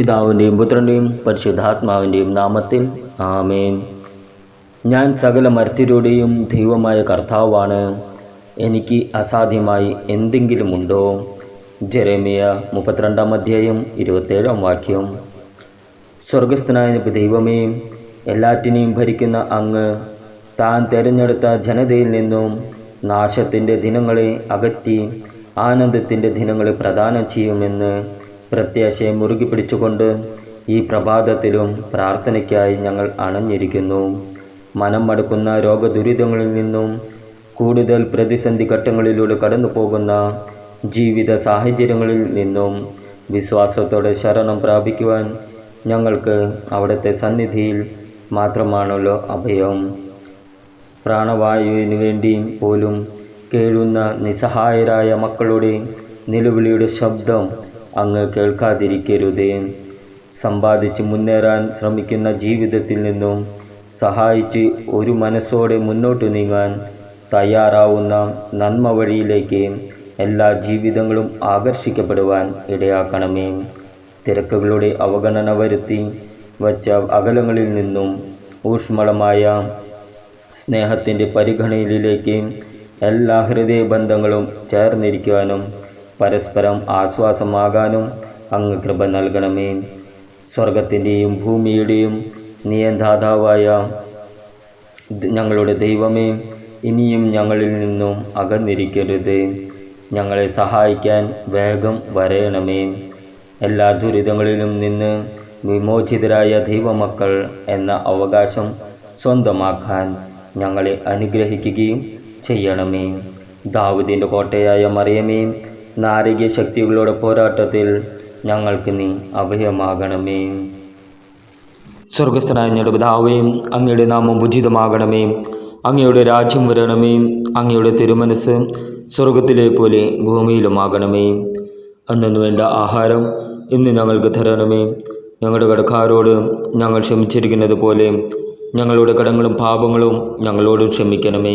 പിതാവിന്റെയും പുത്രന്റെയും പരിശുദ്ധാത്മാവിന്റെയും നാമത്തിൽ ആമേൻ. ഞാൻ സകല മരത്തിലൂടെയും ദൈവമായ കർത്താവാണ്. എനിക്ക് അസാധ്യമായി എന്തെങ്കിലുമുണ്ടോ? ജെറേമിയ മുപ്പത്തിരണ്ടാം അധ്യായം ഇരുപത്തേഴാം വാക്യം. സ്വർഗസ്ഥനായ ദൈവമേ എല്ലാറ്റിനെയും ഭരിക്കുന്ന അങ്ങ് താൻ തിരഞ്ഞെടുത്ത ജനതയിൽ നിന്നും നാശത്തിന്റെ ദിനങ്ങളെ അകറ്റി ആനന്ദത്തിന്റെ ദിനങ്ങളെ പ്രദാനം ചെയ്യുമെന്ന് പ്രത്യാശയെ മുറുകി പിടിച്ചുകൊണ്ട് ഈ പ്രഭാതത്തിലും പ്രാർത്ഥനയ്ക്കായി ഞങ്ങൾ അണഞ്ഞിരിക്കുന്നു. മനം മടുക്കുന്ന രോഗദുരിതങ്ങളിൽ നിന്നും കൂടുതൽ പ്രതിസന്ധി ഘട്ടങ്ങളിലൂടെ കടന്നു പോകുന്ന ജീവിത സാഹചര്യങ്ങളിൽ നിന്നും വിശ്വാസത്തോടെ ശരണം പ്രാപിക്കുവാൻ ഞങ്ങൾക്ക് അവിടുത്തെ സന്നിധിയിൽ മാത്രമാണല്ലോ അഭയം. പ്രാണവായുവിന് വേണ്ടി പോലും കേഴുന്ന നിസ്സഹായരായ മക്കളുടെ നിലവിളിയുടെ ശബ്ദം അങ്ങ് കേൾക്കാതിരിക്കരുതേ. സമ്പാദിച്ച് മുന്നേറാൻ ശ്രമിക്കുന്ന ജീവിതത്തിൽ നിന്നും സഹായിച്ച് ഒരു മനസ്സോടെ മുന്നോട്ട് നീങ്ങാൻ തയ്യാറാവുന്ന നന്മ വഴിയിലേക്ക് എല്ലാ ജീവിതങ്ങളും ആകർഷിക്കപ്പെടുവാൻ ഇടയാക്കണമേ. തിരക്കുകളുടെ അവഗണന വരുത്തി വച്ച അകലങ്ങളിൽ നിന്നും ഊഷ്മളമായ സ്നേഹത്തിന്റെ പരിഗണനയിലേക്ക് എല്ലാ ഹൃദയബന്ധങ്ങളും ചേർന്നിരിക്കുവാനും പരസ്പരം ആശ്വാസമാകാനും അങ്ങ് കൃപ നൽകണമേ. സ്വർഗത്തിന്റെയും ഭൂമിയുടെയും നിയന്താതാവായ ഞങ്ങളുടെ ദൈവമേ ഇനിയും ഞങ്ങളിൽ നിന്നും അകന്നിരിക്കരുത്. ഞങ്ങളെ സഹായിക്കാൻ വേഗം വരയണമേ എല്ലാ ദുരിതങ്ങളിലും നിന്ന് വിമോചിതരായ ദൈവമക്കൾ എന്ന അവകാശം സ്വന്തമാക്കാൻ ഞങ്ങളെ അനുഗ്രഹിക്കുകയും ചെയ്യണമേ. ദാവൂദിന്റെ കോട്ടയായ മറിയമേ നാരകീയ ശക്തികളുടെ പോരാട്ടത്തിൽ ഞങ്ങൾക്ക് നീ അഭയമാകണമേ. സ്വർഗസ്ഥനായ ഞങ്ങളുടെ പിതാവേ അങ്ങയുടെ നാമം ഉചിതമാകണമേ. അങ്ങയുടെ രാജ്യം വരണമേ. അങ്ങയുടെ തിരുമനസ് സ്വർഗത്തിലെ പോലെ ഭൂമിയിലുമാകണമേ. അന്നു വേണ്ട ആഹാരം ഇന്ന് ഞങ്ങൾക്ക് തരണമേ. ഞങ്ങളുടെ കടക്കാരോട് ഞങ്ങൾ ക്ഷമിച്ചിരിക്കുന്നത് പോലെ ഞങ്ങളുടെ കടങ്ങളും പാപങ്ങളും ഞങ്ങളോട് ക്ഷമിക്കണമേ.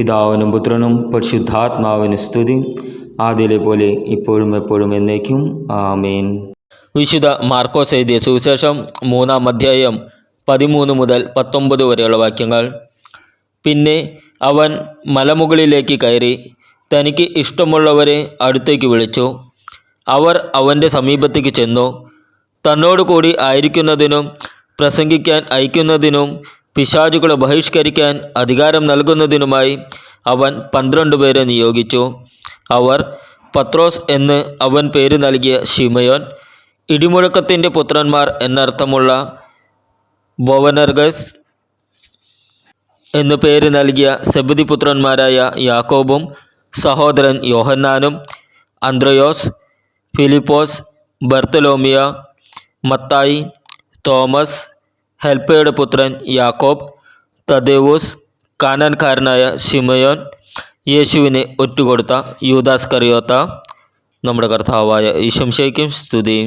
പിതാവിനും പുത്രനും പരിശുദ്ധാത്മാവിന് സ്തുതി. ആദ്യയിലെ പോലെ ഇപ്പോഴും എപ്പോഴും എന്നേക്കും. ആമേൻ. വിശുദ്ധ മാർക്കോസ് എഴുതിയ സുവിശേഷം മൂന്നാം അധ്യായം പതിമൂന്ന് മുതൽ പത്തൊമ്പത് വരെയുള്ള വാക്യങ്ങൾ. പിന്നെ അവൻ മലമുകളിലേക്ക് കയറി തനിക്ക് ഇഷ്ടമുള്ളവരെ അടുത്തേക്ക് വിളിച്ചു. അവർ അവന്റെ സമീപത്തേക്ക് ചെന്നു. തന്നോട് കൂടി ആയിരിക്കുന്നതിനും പ്രസംഗിക്കാൻ അയക്കുന്നതിനും പിശാചുകളെ ബഹിഷ്കരിക്കാൻ അധികാരം നൽകുന്നതിനുമായി അവൻ പന്ത്രണ്ട് പേരെ നിയോഗിച്ചു. അവർ പത്രോസ് എന്ന് അവൻ പേര് നൽകിയ ഷിമയോൻ ഇടിമുഴക്കത്തിന്റെ പുത്രന്മാർ എന്നർത്ഥമുള്ള ബോവനർഗസ് എന്നു പേര് നൽകിയ സെബുതി പുത്രന്മാരായ യാക്കോബും സഹോദരൻ യോഹന്നാനും അന്ത്രയോസ് ഫിലിപ്പോസ് ബർത്തലോമിയ മത്തായി തോമസ് ഹെൽപ്പയുടെ പുത്രൻ യാക്കോബ് തദേവൂസ് കാനാൻകാരനായ ഷിമയോൻ യേശുവിനെ ഒറ്റുകൊടുത്ത യൂദാസ് കറിയോത്ത നമ്മുടെ കർത്താവായ ഈശംശയ്ക്കും സ്തുതി